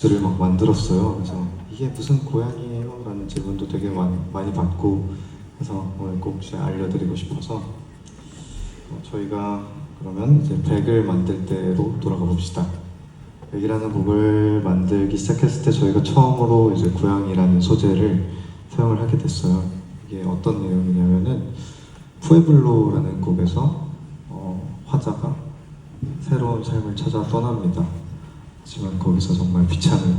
들을 막 만들었어요. 그래서 이게 무슨 고양이에요? 라는 질문도 되게 많이, 많이 받고 해서 오늘 꼭 제가 알려드리고 싶어서 어, 저희가 그러면 이제 백을 만들 때로 돌아가 봅시다. 백이라는 곡을 만들기 시작했을 때 저희가 처음으로 이제 고양이라는 소재를 사용을 하게 됐어요. 이게 어떤 내용이냐면은 푸에블로라는 곡에서 어, 화자가 새로운 삶을 찾아 떠납니다. 하지만 거기서 정말 비참을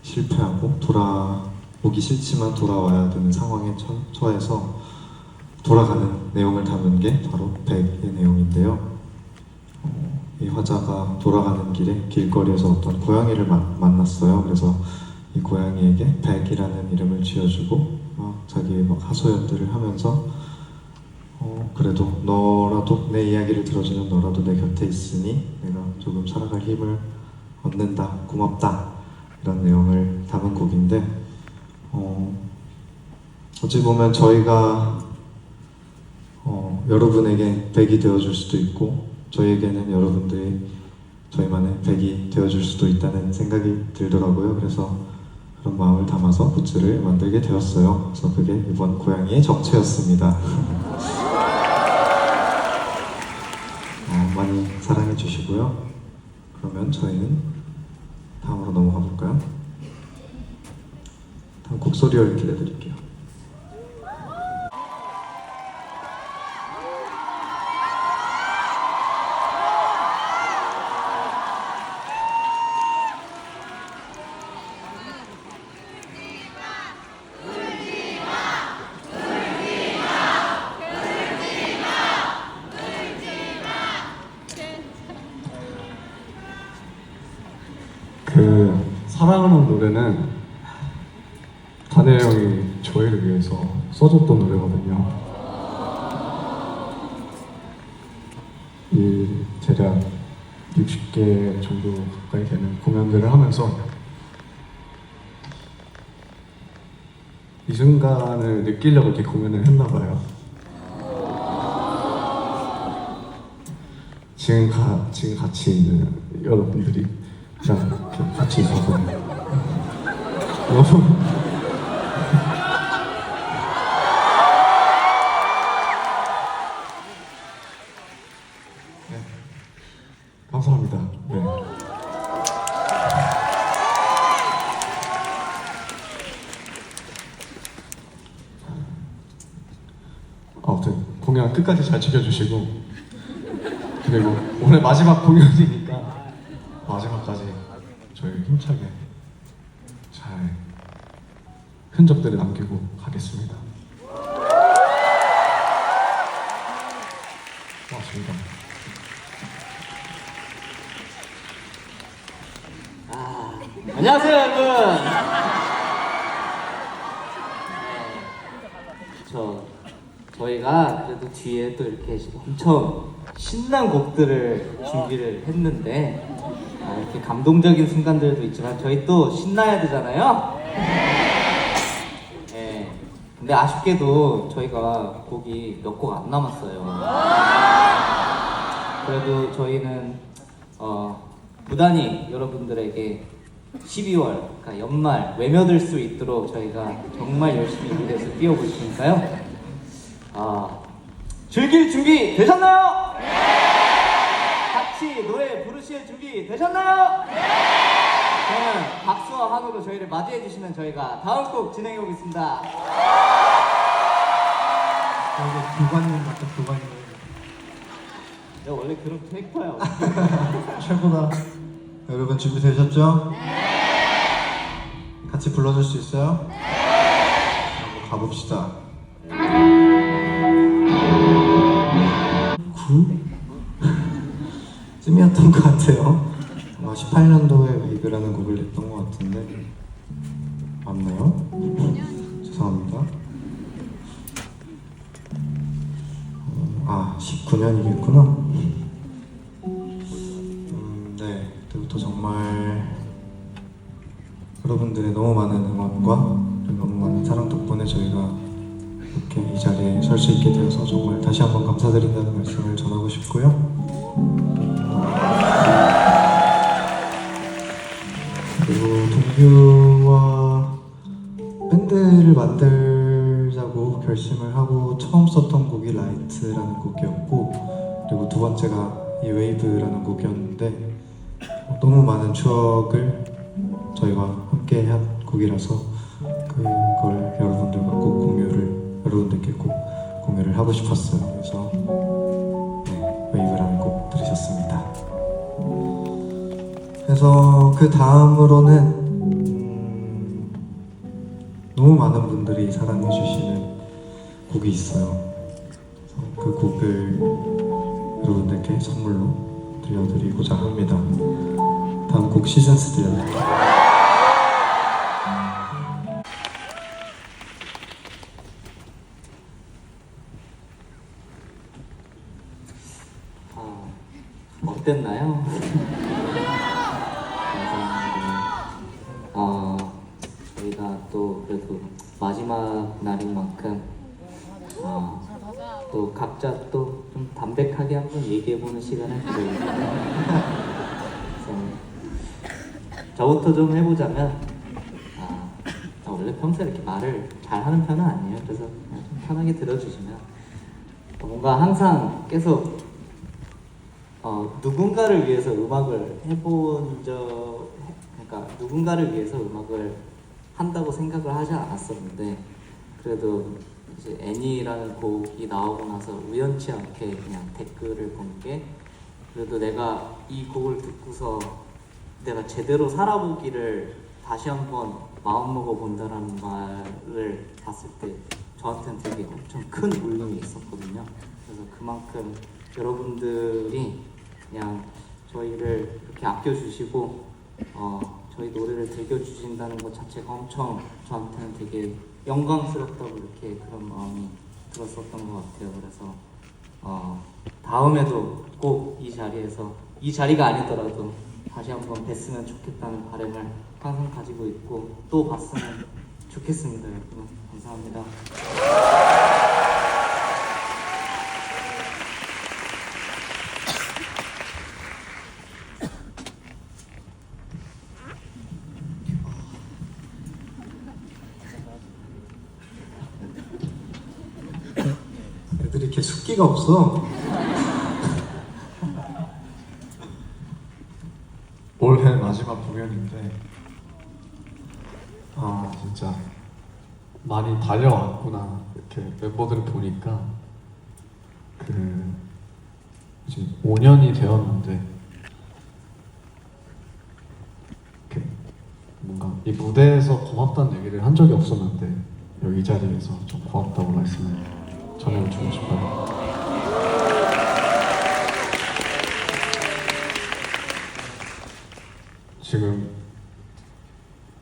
실패하고 돌아오기 싫지만 돌아와야 되는 상황에 처, 처해서 돌아가는 내용을 담은 게 바로 백의 내용인데요. 어, 이 화자가 돌아가는 길에 길거리에서 어떤 고양이를 만, 만났어요. 그래서 이 고양이에게 백이라는 이름을 지어주고 막 자기의 막 하소연들을 하면서 어, 그래도 너라도 내 이야기를 들어주는 너라도 내 곁에 있으니 내가 조금 살아갈 힘을 얻는다 고맙다 이런 내용을 담은 곡인데 어, 어찌 보면 저희가 어, 여러분에게 백이 되어줄 수도 있고 저희에게는 여러분들이 저희만의 백이 되어줄 수도 있다는 생각이 들더라고요. 그래서 그런 마음을 담아서 굿즈를 만들게 되었어요. 그래서 그게 이번 고양이의 정체였습니다. 어, 많이 사랑해 주시고요. 그러면 저희는 다음으로 넘어가 볼까요? 다음 곡소리를 기대드릴게요. 그 사랑하는 노래는 다네 형이 저희를 위해서 써줬던 노래거든요. 이 대략 60개 정도 가까이 되는 공연들을 하면서 이 순간을 느끼려고 이렇게 공연을 했나 봐요. 지금 가 지금 같이 있는 여러분들이 이렇게 같이 있어서 너무 네. 감사합니다. 네. 아무튼 공연 끝까지 잘 지켜주시고 그리고 오늘 마지막 공연이니까 마지막까지 저희 힘차게 잘 흔적들을 남기고 가겠습니다. 고맙습니다. 안녕하세요 여러분 저 저희가 그래도 뒤에 또 이렇게 엄청 신난 곡들을 준비를 했는데 아, 이렇게 감동적인 순간들도 있지만 저희 또 신나야 되잖아요 네. 근데 아쉽게도 저희가 곡이 몇 곡 안 남았어요 그래도 저희는 어, 무단히 여러분들에게 12월, 그러니까 연말 외며들 수 있도록 저희가 정말 열심히 무대에서 뛰어볼 테니까요. 아, 즐길 준비 되셨나요? 네! 같이 노래 부르실 준비 되셨나요? 네! 그러면 박수와 환호로 저희를 맞이해 주시면 저희가 다음 곡 진행해 보겠습니다. 이게 교관님 같은 교관님 내가 원래 그런 캐릭터야. 최고다. 여러분 준비되셨죠? 같이 불러줄 수 있어요? 네. 가봅시다. 구? 쯤이었던 것 같아요. 아마 18년도에 웨이브라는 곡을 냈던 것 같은데 맞나요? 죄송합니다. 어, 아 19년이겠구나. 음, 네, 그때부터 정말 여러분들의 너무 많은 응원과 너무 많은 사랑 덕분에 저희가 이렇게 이 자리에 설 수 있게 되어서 정말 다시 한번 감사드린다는 말씀을 전하고 싶고요. 동규와 밴드를 만들자고 결심을 하고 처음 썼던 곡이 라이트라는 곡이었고 그리고 두 번째가 이 웨이브라는 곡이었는데 너무 많은 추억을 저희가 함께 한 곡이라서 그걸 여러분들과 꼭 공유를 여러분들께 꼭 공유를 하고 싶었어요. 그래서 네, 웨이브라는 곡 들으셨습니다. 그래서 그 다음으로는 음, 너무 많은 분들이 사랑해 주시는 곡이 있어요. 그 곡을 여러분들께 선물로 들려드리고자 합니다. 다음 곡 시즌스 들려드릴게요. 아, 어땠나요? 각자 또 좀 담백하게 한번 얘기해보는 시간을. 그래서 저부터 좀 해보자면 아, 저 원래 평소에 이렇게 말을 잘하는 편은 아니에요. 그래서 그냥 좀 편하게 들어주시면 뭔가 항상 계속 어, 누군가를 위해서 음악을 해본 적, 그러니까 누군가를 위해서 음악을 한다고 생각을 하지 않았었는데 그래도 이제 애니라는 곡이 나오고 나서 우연치 않게 그냥 댓글을 본 게 그래도 내가 이 곡을 듣고서 내가 제대로 살아보기를 다시 한번 마음먹어 본다라는 말을 봤을 때 저한테는 되게 엄청 큰 울림이 있었거든요. 그래서 그만큼 여러분들이 그냥 저희를 이렇게 아껴주시고 어, 저희 노래를 즐겨주신다는 것 자체가 엄청 저한테는 되게 영광스럽다고 이렇게 그런 마음이 들었었던 것 같아요. 그래서 어, 다음에도 꼭 이 자리에서 이 자리가 아니더라도 다시 한번 뵀으면 좋겠다는 바람을 항상 가지고 있고 또 봤으면 좋겠습니다, 여러분. 감사합니다. 이렇게 숫기가 없어. 올해 마지막 공연인데 아 진짜 많이 달려왔구나 이렇게 멤버들을 보니까 그 이제 5년이 되었는데 뭔가 이 무대에서 고맙다는 얘기를 한 적이 없었는데 여기 자리에서 좀 고맙다고 말씀을 전해주고 싶어요. 지금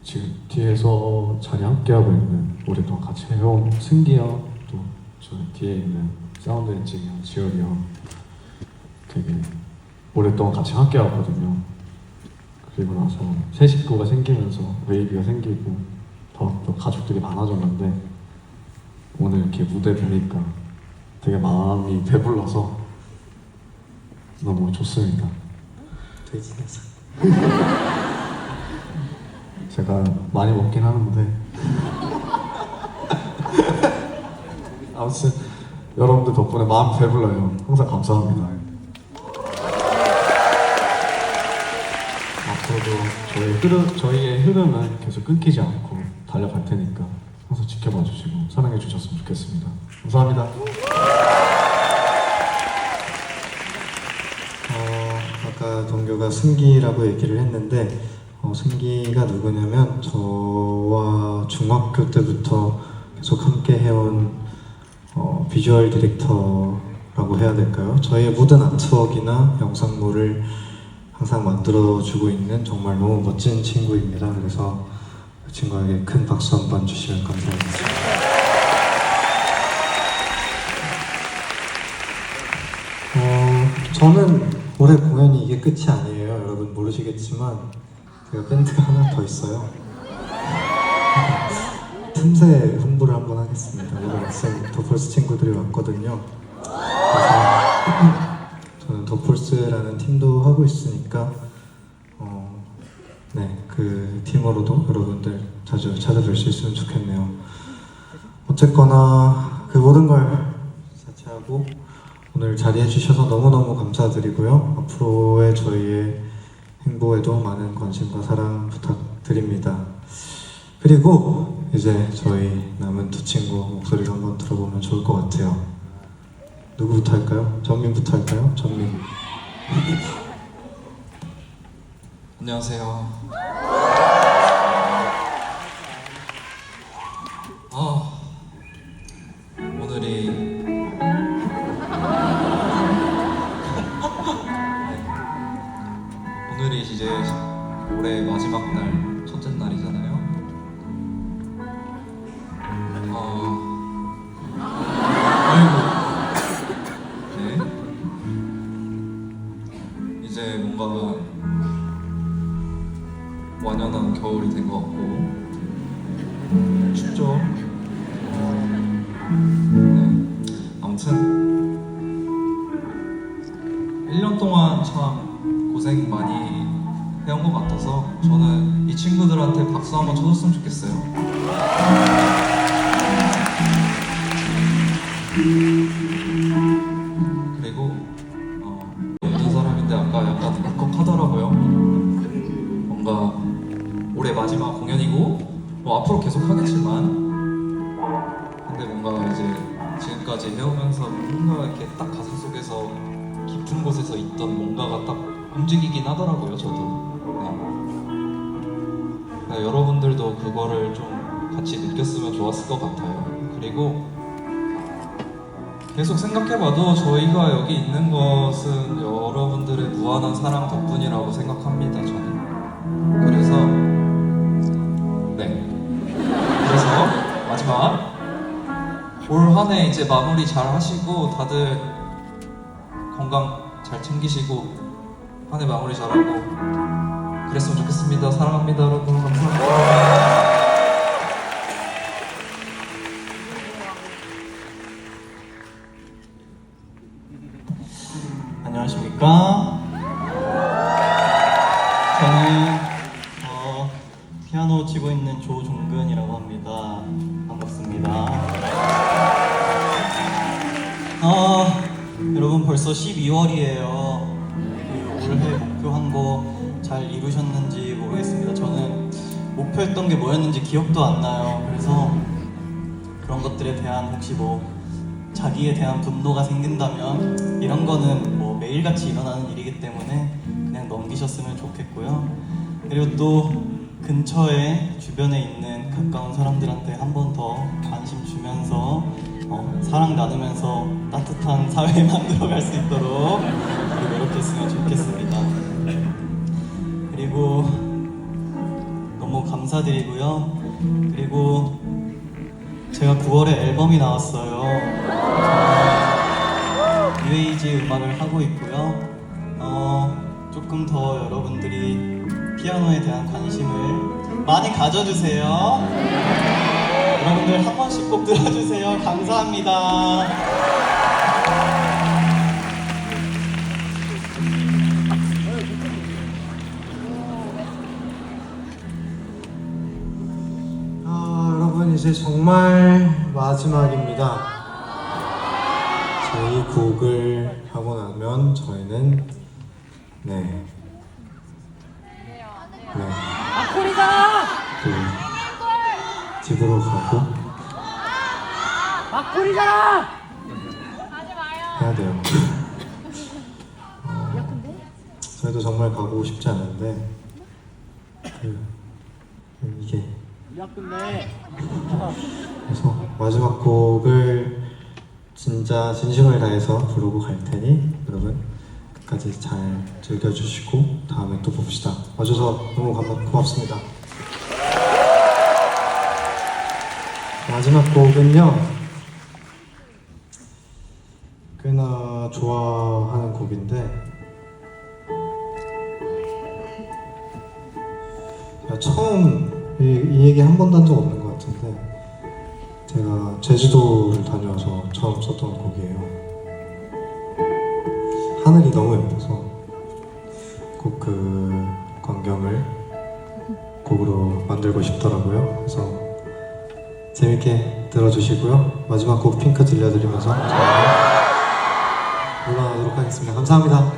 지금 뒤에서 자리 함께 하고 있는 오랫동안 같이 해온 승기 형, 또저 뒤에 있는 사운드 엔지니어 지열이 형 되게 오랫동안 같이 함께 하거든요. 그리고 나서 새 식구가 생기면서 웨이비가 생기고 더, 더 가족들이 많아졌는데 오늘 이렇게 무대 보니까 되게 마음이 배불러서 너무 좋습니다. 돼지내서. 제가 많이 먹긴 하는데 아무튼 여러분들 덕분에 마음 배불러요. 항상 감사합니다. 앞으로도 저희 흐름, 저희의 흐름은 계속 끊기지 않고 달려갈 테니까 항상 지켜봐 주시고 사랑해 주셨으면 좋겠습니다. 감사합니다. 어, 아까 동규가 승기라고 얘기를 했는데 어, 승기가 누구냐면 저와 중학교 때부터 계속 함께 해온 어, 비주얼 디렉터라고 해야 될까요? 저희의 모든 아트웍이나 영상물을 항상 만들어주고 있는 정말 너무 멋진 친구입니다. 그래서 그 친구에게 큰 박수 한 번 주시면 감사하겠습니다. 어, 저는 올해 공연이 이게 끝이 아니에요. 여러분 모르시겠지만 제가 밴드가 하나 더 있어요. 틈새 홍보를 한번 하겠습니다. 오늘 학생 더폴스 친구들이 왔거든요. 그래서 저는 더폴스라는 팀도 하고 있으니까 어, 네, 그 팀으로 앨범으로도 여러분들 자주 찾아뵐 수 있으면 좋겠네요. 어쨌거나 그 모든 걸 자체하고 오늘 자리해 주셔서 너무너무 감사드리고요. 앞으로의 저희의 행보에도 많은 관심과 사랑 부탁드립니다. 그리고 이제 저희 남은 두 친구 목소리를 한번 들어보면 좋을 것 같아요. 누구부터 할까요? 전민부터 할까요? 전민. 안녕하세요. 아 오늘이 네. 오늘이 이제 올해 마지막 날 첫째 날이잖아요. 어 아이고 네 이제 뭔가 완연한 겨울이 된 것 같고 춥죠. 네. 아무튼 1년 동안 참 고생 많이 해온 것 같아서 저는 이 친구들한테 박수 한번 쳐줬으면 좋겠어요. 그리고 어, 예전 사람인데 아까 약간 마지막 공연이고 뭐 앞으로 계속 하겠지만 근데 뭔가 이제 지금까지 해오면서 뭔가 이렇게 딱 가슴 속에서 깊은 곳에서 있던 뭔가가 딱 움직이긴 하더라고요 저도. 네. 그러니까 여러분들도 그거를 좀 같이 느꼈으면 좋았을 것 같아요. 그리고 계속 생각해봐도 저희가 여기 있는 것은 여러분들의 무한한 사랑 덕분이라고 생각합니다 저는 마지막 올한 해 이제 마무리 잘 하시고 다들 건강 잘 챙기시고 한 해 마무리 잘하고 그랬으면 좋겠습니다. 사랑합니다 여러분. 감사합니다. 안녕하십니까? 저는 어, 피아노 치고 있는 조 벌써 12월이에요. 그 올해 목표한 거 잘 이루셨는지 모르겠습니다. 저는 목표했던 게 뭐였는지 기억도 안 나요. 그래서 그런 것들에 대한 혹시 뭐 자기에 대한 분노가 생긴다면 이런 거는 뭐 매일같이 일어나는 일이기 때문에 그냥 넘기셨으면 좋겠고요. 그리고 또 근처에 주변에 있는 가까운 사람들한테 한 번 더 관심 주면서 어, 사랑 나누면서 따뜻한 사회 만들어갈 수 있도록 노력했으면 좋겠습니다. 그리고 너무 감사드리고요. 그리고 제가 9월에 앨범이 나왔어요. 뉴에이지 음악을 하고 있고요. 어, 조금 더 여러분들이 피아노에 대한 관심을 많이 가져주세요. 여러분들 한 번씩 꼭 들어주세요. 감사합니다. 아, 여러분 이제 정말 마지막입니다. 저희 곡을 하고 나면 저희는 네. 네. 또 집으로 가고 막걸리잖아! 해야 돼요. 어, 저희도 정말 가고 싶지 않은데 그, 이게 야 근데 그래서 마지막 곡을 진짜 진심을 다해서 부르고 갈 테니 여러분 끝까지 잘 즐겨주시고 다음에 또 봅시다. 와줘서 너무 감- 고맙습니다. 마지막 곡은요 꽤나 좋아하는 곡인데 처음 이, 이 얘기 한 번도 한 적 없는 것 같은데 제가 제주도를 다녀와서 처음 썼던 곡이에요. 하늘이 너무 예뻐서 꼭 그 광경을 곡으로 만들고 싶더라고요. 그래서 재밌게 들어주시고요. 마지막 곡 핑크 들려드리면서 저희는 물러나도록 하겠습니다. 감사합니다.